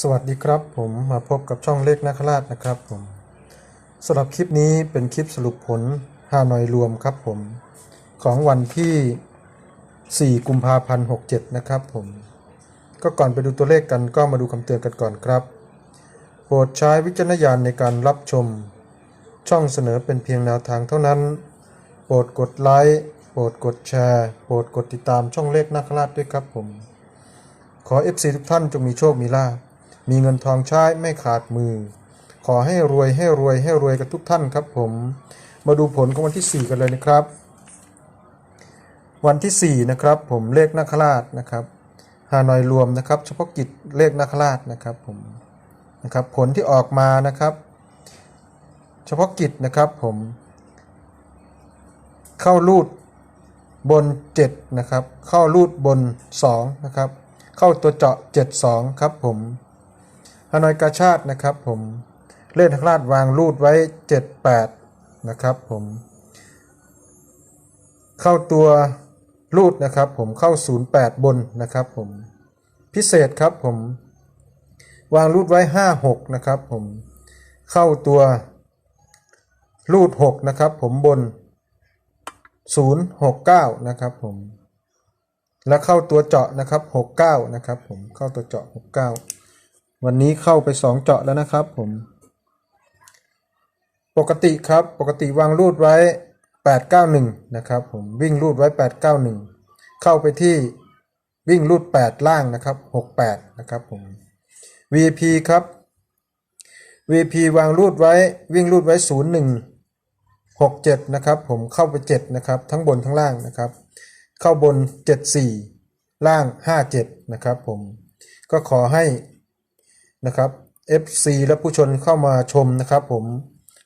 สวัสดีครับผมมาพบกับช่องเลขนาคราชนะครับผมสำหรับคลิปนี้เป็นคลิปสรุปผลฮานอยรวมครับผม ของวันที่ 4 กุมภาพันธ์ 67 นะครับผม ก็ก่อนไปดูตัวเลขกันก็มาดูคำเตือนกันก่อนครับ โปรดใช้วิจารณญาณในการรับชม ช่องเสนอเป็นเพียงแนวทางเท่านั้น โปรดกดไลค์โปรดกดแชร์โปรดกดติดตามช่องเลขนาคราชด้วยครับผม ขอ FC ทุกท่านจงมีโชคมีลาภ มีเงินทองใช้ไม่ขาดมือ ขอให้รวยให้รวยให้รวยกันทุกท่านครับผม มาดูผลของวันที่ 4 กันเลยนะครับ วันที่ 4 นะครับ ผมเลขนาคราชนะครับฮานอยรวมนะครับ เฉพาะกิจเลขนาคราชนะครับผมนะครับผลที่ออกมานะครับ เฉพาะกิจนะครับผม เข้ารูดบน 7 นะครับ เข้ารูดบน 2 นะครับ เข้าตัวเจาะ 72 ครับผม ฮานอยกาชาตินะครับผมเล่นทักราชวางรูดไว้ 78 นะครับผมเข้าตัวรูดนะครับผมเข้า 08 บนนะครับผมพิเศษครับผมวางรูดไว้ 56 นะครับผมเข้าตัวรูด 6 นะครับผมบน 069 นะครับผมแล้วเข้าตัวเจาะนะครับ 69 นะครับผมเข้าตัวเจาะ 69 วันนี้เข้าไป2เจาะแล้วนะครับผม ปกติครับปกติวางรูดไว้ 891 นะครับผมวิ่งรูดไว้ 891 เข้าไปที่วิ่งรูด 8 ล่างนะครับ 68 นะครับผม VP ครับ VP วางรูดไว้วิ่งรูดไว้ 01 67 นะครับผมเข้าไป 7 นะครับ ทั้งบนทั้งล่างนะครับ เข้าบน 74 ล่าง 57 นะครับผมก็ขอให้ นะครับ FC และผู้ชนเข้ามาชมนะครับผม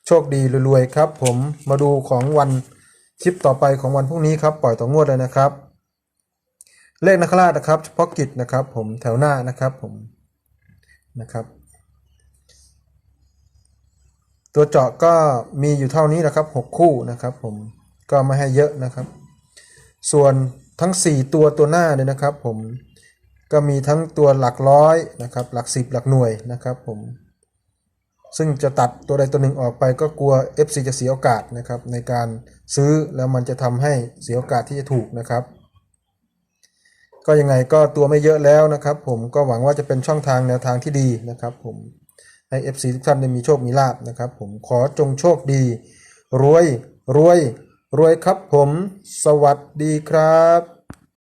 โชคดีรวยๆครับ ผมมาดูของวันคลิปต่อไปของวันพรุ่งนี้ครับปล่อยต่องวดเลยนะครับ เลขนักราชนะครับเฉพาะกิจนะครับ ผมแถวหน้านะครับผมนะครับ ตัวเจาะก็มีอยู่เท่านี้นะครับ 6 คู่นะครับ ผมก็ไม่ให้เยอะนะครับ ส่วนทั้ง 4 ตัวตัวหน้าเนี่ยนะครับ ผม ก็มีทั้งตัวหลักร้อยนะครับ หลักสิบหลักหน่วยนะครับผม ซึ่งจะตัดตัวใดตัวหนึ่งออกไปก็กลัว FC จะเสียโอกาสนะครับ ในการซื้อแล้วมันจะทำให้เสียโอกาสที่จะถูกนะครับ ก็ยังไงก็ตัวไม่เยอะแล้วนะครับ ผมก็หวังว่าจะเป็นช่องทางแนวทางที่ดีนะครับ ผมให้ FC ทุกท่านได้มีโชคมีลาบนะครับ ผมขอจงโชคดี รวยรวยรวยครับผม สวัสดีครับ